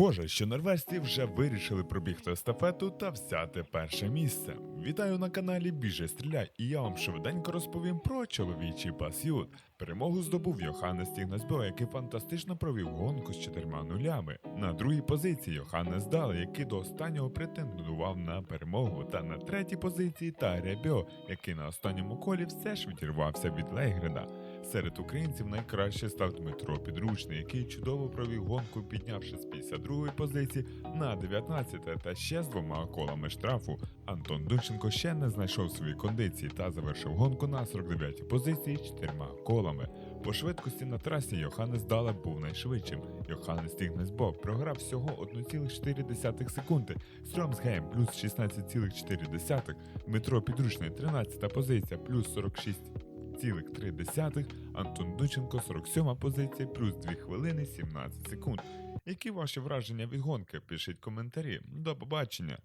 Схоже, що норвежці вже вирішили пробігти естафету та взяти перше місце. Вітаю на каналі Біже Стріляй, і я вам швиденько розповім про чоловічий пасют. Перемогу здобув Йоханнес Тігнесбо, який фантастично провів гонку з чотирма нулями. На другій позиції Йоханнес Дал, який до останнього претендував на перемогу. Та на третій позиції Таря Бьо, який на останньому колі все ж відірвався від Лейгреда. Серед українців найкраще став Дмитро Підручний, який чудово провів гонку, піднявши з 52-ї позиції на 19 та ще з двома колами штрафу. Антон Дунченко ще не знайшов свої кондиції та завершив гонку на 49-й позиції чотирма колами. По швидкості на трасі Йоханнес Дала був найшвидшим. Йоханнес Тігнесбок програв всього 1,4 секунди. Стромсгейм плюс 16,4, Дмитро Підручний 13 позиція плюс 46 0,3, Антон Дученко 47 позиція, плюс 2 хвилини 17 секунд. Які ваші враження від гонки? Пишіть коментарі. До побачення!